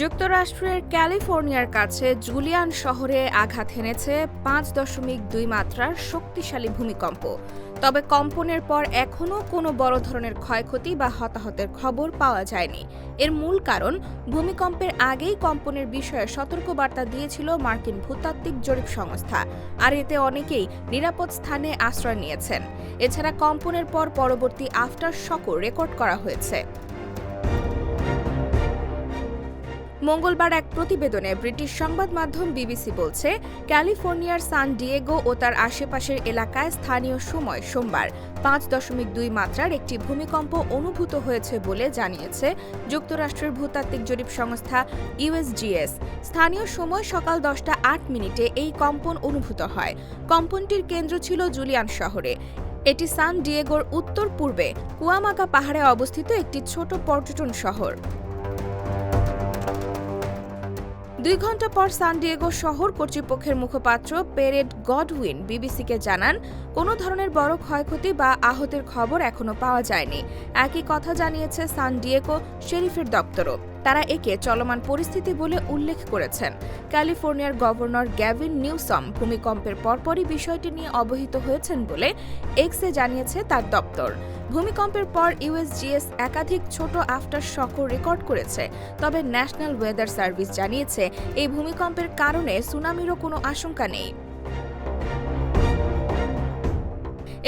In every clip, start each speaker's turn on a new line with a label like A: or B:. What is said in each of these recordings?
A: যুক্তরাষ্ট্রের ক্যালিফোর্নিয়ার কাছে জুলিয়ান শহরে আঘাত হেনেছে পাঁচ দশমিক দুই মাত্রার শক্তিশালী ভূমিকম্প। তবে কম্পনের পর এখনও কোনো বড় ধরনের ক্ষয়ক্ষতি বা হতাহতের খবর পাওয়া যায়নি। এর মূল কারণ, ভূমিকম্পের আগেই কম্পনের বিষয়ে সতর্কবার্তা দিয়েছিল মার্কিন ভূতাত্ত্বিক জরিপ সংস্থা, আর এতে অনেকেই নিরাপদ স্থানে আশ্রয় নিয়েছেন। এছাড়া কম্পনের পর পরবর্তী আফটার শকও রেকর্ড করা হয়েছে। মঙ্গলবার এক প্রতিবেদনে ব্রিটিশ সংবাদ মাধ্যম বিবিসি বলছে, ক্যালিফোর্নিয়ার সান ডিয়েগো ও তার আশেপাশের এলাকায় স্থানীয় সময় সোমবার পাঁচ দশমিক দুই মাত্রার একটি ভূমিকম্প অনুভূত হয়েছে বলে জানিয়েছে যুক্তরাষ্ট্রের ভূতাত্ত্বিক জরিপ সংস্থা ইউএসজিএস স্থানীয় সময় সকাল দশটা আট মিনিটে এই কম্পন অনুভূত হয়। কম্পনটির কেন্দ্র ছিল জুলিয়ান শহরে। এটি সান ডিয়েগোর উত্তর পূর্বে কুয়ামাকা পাহাড়ে অবস্থিত একটি ছোট পর্যটন শহর। দুই ঘণ্টা পর সান ডিয়েগো শহর কর্তৃপক্ষের মুখপাত্র পেরেড গডউইন বিবিসিকে জানান, কোনো ধরনের বড় ক্ষয়ক্ষতি বা আহতের খবর এখনও পাওয়া যায়নি। একই কথা জানিয়েছে সান ডিয়েগো, শেরিফের দপ্তরও। তারা একে চলমান পরিস্থিতি বলে উল্লেখ করেছেন। ক্যালিফোর্নিয়ার গভর্নর গ্যাভিন নিউসম ভূমিকম্পের পরপরই বিষয়টি নিয়ে অবহিত হয়েছেন বলে এক্সে জানিয়েছে তার দপ্তর। ভূমিকম্পের পর ইউএসজিএস একাধিক ছোট আফটার শকও রেকর্ড করেছে, তবে ন্যাশনাল ওয়েদার সার্ভিস জানিয়েছে, এই ভূমিকম্পের কারণে সুনামিরও কোনো আশঙ্কা নেই।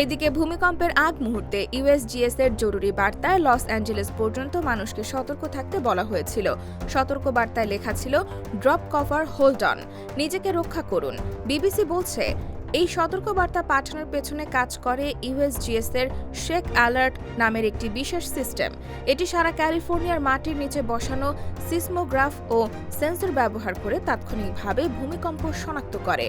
A: এদিকে ভূমিকম্পের আগ মুহূর্তে ইউএসজিএস এর জরুরি বার্তায় লস অ্যাঞ্জেলেস পর্যন্ত মানুষকে সতর্ক থাকতে বলা হয়েছিল। সতর্ক বার্তায় লেখা ছিল, ড্রপ কভার, হোল্ড অন, নিজেকে রক্ষা করুন। বিবিসি বলছে, এই সতর্কবার্তা পাঠানোর পেছনে কাজ করে ইউএসজিএস এর শেক অ্যালার্ট নামের একটি বিশেষ সিস্টেম। এটি সারা ক্যালিফোর্নিয়ার মাটির নিচে বসানো সিসমোগ্রাফ ও সেন্সর ব্যবহার করে তাৎক্ষণিকভাবে ভূমিকম্প শনাক্ত করে।